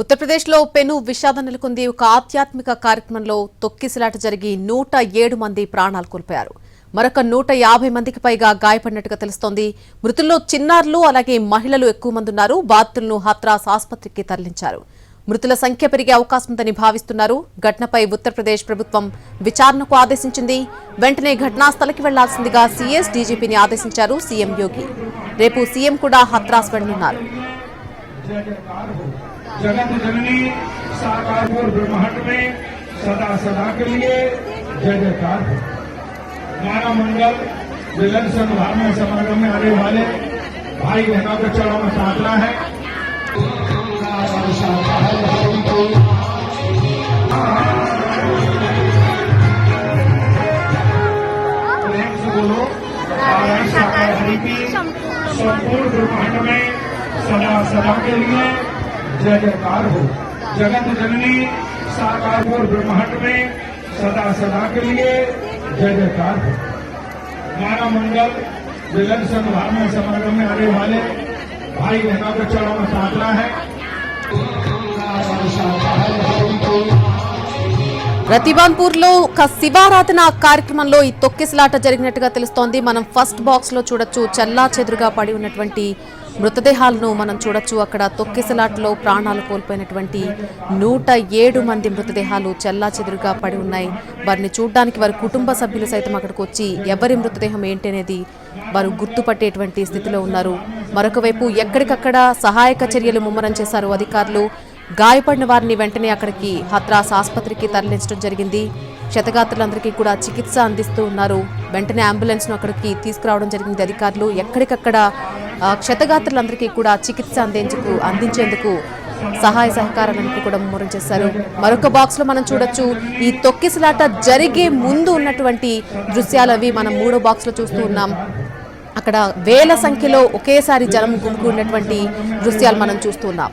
ఉత్తరప్రదేశ్లో పెను విషాదం నెలకొంది. ఒక ఆధ్యాత్మిక కార్యక్రమంలో తొక్కిసలాట జరిగి నూట ఏడు మంది ప్రాణాలు కోల్పోయారు. మరొక నూట యాభై మందికి పైగా గాయపడినట్టుగా తెలుస్తోంది. మృతుల్లో చిన్నారులు అలాగే మహిళలు ఎక్కువ మంది ఉన్నారు. బాధితులను హత్రాస్ ఆసుపత్రికి తరలించారు. మృతుల సంఖ్య పెరిగే అవకాశం ఉందని భావిస్తున్నారు. ఘటనపై ఉత్తరప్రదేశ్ ప్రభుత్వం విచారణకు ఆదేశించింది. వెంటనే ఘటనా స్థలకి వెళ్ళాల్సిందిగా సీఎస్ డీజీపీని ఆదేశించారు సీఎం యోగి. రేపు సీఎం కూడా హత్రాస్ వెళ్ళనున్నారు जगत जननी साकारपुर ब्रह्मांड में सदा सदा के लिए जय जयकार हो। मानव मंगल, मिलन संभाव में, समागम में आने वाले भाई बहनों के चरणों में प्रार्थना है। संपूर्ण ब्रह्मांड में सदा सदा के लिए जय जयकार हो। जगत जननी, साकार और ब्रह्मांड में सदा सदा के लिए जय जयकार हो। मानव मंगल, मिलन संभाव में समागम में आने वाले भाई बहनों को चरणों में प्रार्थना है। రతిబాన్పూర్లో ఒక శివారాధన కార్యక్రమంలో ఈ తొక్కిసలాట జరిగినట్టుగా తెలుస్తోంది. మనం ఫస్ట్ బాక్స్లో చూడొచ్చు చల్లా చెదురుగా పడి ఉన్నటువంటి మృతదేహాలను మనం చూడొచ్చు. అక్కడ తొక్కిసలాటలో ప్రాణాలు కోల్పోయినటువంటి నూట ఏడు మంది మృతదేహాలు చల్లా చెదురుగా పడి ఉన్నాయి. వారిని చూడడానికి వారి కుటుంబ సభ్యులు సైతం అక్కడికి వచ్చి ఎవరి మృతదేహం ఏంటి అనేది వారు గుర్తుపట్టేటువంటి స్థితిలో ఉన్నారు. మరొక వైపు ఎక్కడికక్కడ సహాయక చర్యలు ముమ్మరం చేశారు అధికారులు. గాయపడిన వారిని వెంటనే అక్కడికి హత్రాస్ ఆసుపత్రికి తరలించడం జరిగింది. క్షతగాత్రులందరికీ కూడా చికిత్స అందిస్తూ ఉన్నారు. వెంటనే అంబులెన్స్ను అక్కడికి తీసుకురావడం జరిగింది. అధికారులు ఎక్కడికక్కడ క్షతగాత్రులందరికీ కూడా చికిత్స అందించుకు అందించేందుకు సహాయ సహకారాలన్నీ కూడా ముమ్మరం చేశారు. మరొక బాక్స్లో మనం చూడొచ్చు ఈ తొక్కిసలాట జరిగే ముందు ఉన్నటువంటి దృశ్యాలు అవి మనం మూడో బాక్స్లో చూస్తూ ఉన్నాం. అక్కడ వేల సంఖ్యలో ఒకేసారి జనం గుమికూడినటువంటి దృశ్యాలు మనం చూస్తున్నాం.